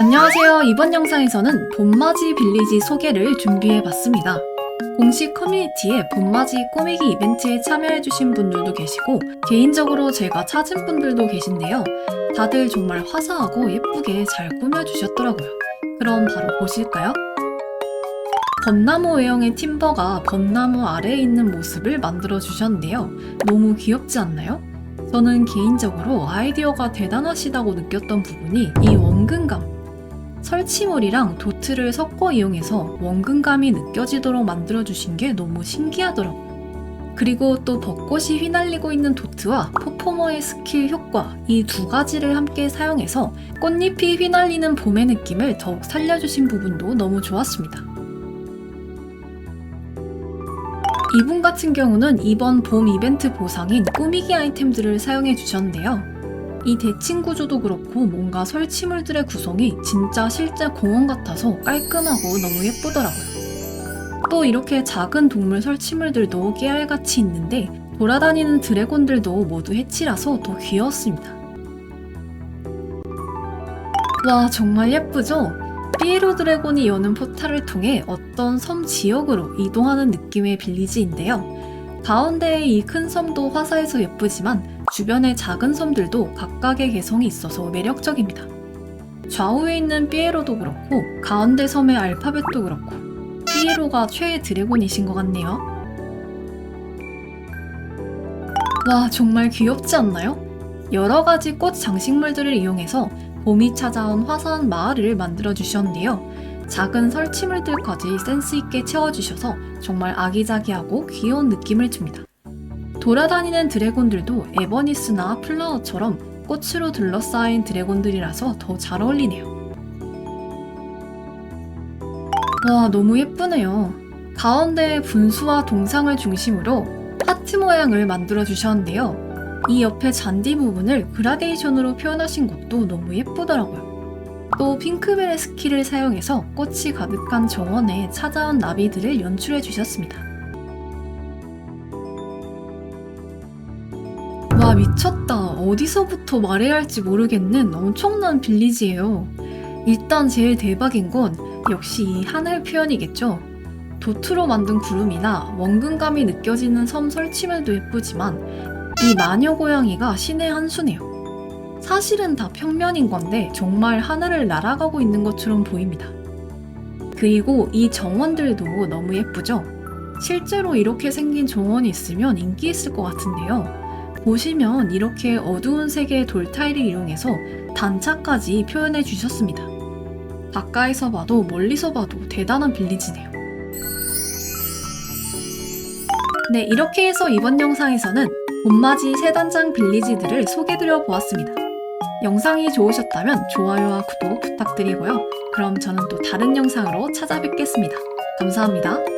안녕하세요. 이번 영상에서는 봄맞이 빌리지 소개를 준비해봤습니다. 공식 커뮤니티에 봄맞이 꾸미기 이벤트에 참여해주신 분들도 계시고 개인적으로 제가 찾은 분들도 계신데요. 다들 정말 화사하고 예쁘게 잘 꾸며주셨더라고요. 그럼 바로 보실까요? 벚나무 외형의 팀버가 벚나무 아래에 있는 모습을 만들어 주셨는데요. 너무 귀엽지 않나요? 저는 개인적으로 아이디어가 대단하시다고 느꼈던 부분이 이 원근감. 설치물이랑 도트를 섞어 이용해서 원근감이 느껴지도록 만들어 주신 게 너무 신기하더라고요. 그리고 또 벚꽃이 휘날리고 있는 도트와 퍼포머의 스킬 효과 이 두 가지를 함께 사용해서 꽃잎이 휘날리는 봄의 느낌을 더욱 살려주신 부분도 너무 좋았습니다. 이분 같은 경우는 이번 봄 이벤트 보상인 꾸미기 아이템들을 사용해 주셨는데요. 이 대칭 구조도 그렇고 뭔가 설치물들의 구성이 진짜 실제 공원 같아서 깔끔하고 너무 예쁘더라고요. 또 이렇게 작은 동물 설치물들도 깨알같이 있는데 돌아다니는 드래곤들도 모두 해치라서 더 귀여웠습니다. 와 정말 예쁘죠? 피에로 드래곤이 여는 포탈을 통해 어떤 섬 지역으로 이동하는 느낌의 빌리지인데요. 가운데의 이 큰 섬도 화사해서 예쁘지만 주변의 작은 섬들도 각각의 개성이 있어서 매력적입니다. 좌우에 있는 삐에로도 그렇고 가운데 섬의 알파벳도 그렇고 삐에로가 최애 드래곤이신 것 같네요. 와 정말 귀엽지 않나요? 여러 가지 꽃 장식물들을 이용해서 봄이 찾아온 화사한 마을을 만들어 주셨는데요. 작은 설치물들까지 센스 있게 채워주셔서 정말 아기자기하고 귀여운 느낌을 줍니다. 돌아다니는 드래곤들도 에버니스나 플라워처럼 꽃으로 둘러싸인 드래곤들이라서 더 잘 어울리네요. 와, 너무 예쁘네요. 가운데에 분수와 동상을 중심으로 하트 모양을 만들어 주셨는데요. 이 옆에 잔디 부분을 그라데이션으로 표현하신 것도 너무 예쁘더라고요. 또 핑크벨의 스킬을 사용해서 꽃이 가득한 정원에 찾아온 나비들을 연출해 주셨습니다. 와 미쳤다. 어디서부터 말해야 할지 모르겠는 엄청난 빌리지예요. 일단 제일 대박인 건 역시 이 하늘 표현이겠죠. 도트로 만든 구름이나 원근감이 느껴지는 섬 설치물도 예쁘지만 이 마녀 고양이가 신의 한 수네요. 사실은 다 평면인 건데 정말 하늘을 날아가고 있는 것처럼 보입니다. 그리고 이 정원들도 너무 예쁘죠? 실제로 이렇게 생긴 정원이 있으면 인기 있을 것 같은데요. 보시면 이렇게 어두운 색의 돌타일을 이용해서 단차까지 표현해 주셨습니다. 가까이서 봐도 멀리서 봐도 대단한 빌리지네요. 네, 이렇게 해서 이번 영상에서는 봄맞이 세 단장 빌리지들을 소개드려 보았습니다. 영상이 좋으셨다면 좋아요와 구독 부탁드리고요. 그럼 저는 또 다른 영상으로 찾아뵙겠습니다. 감사합니다.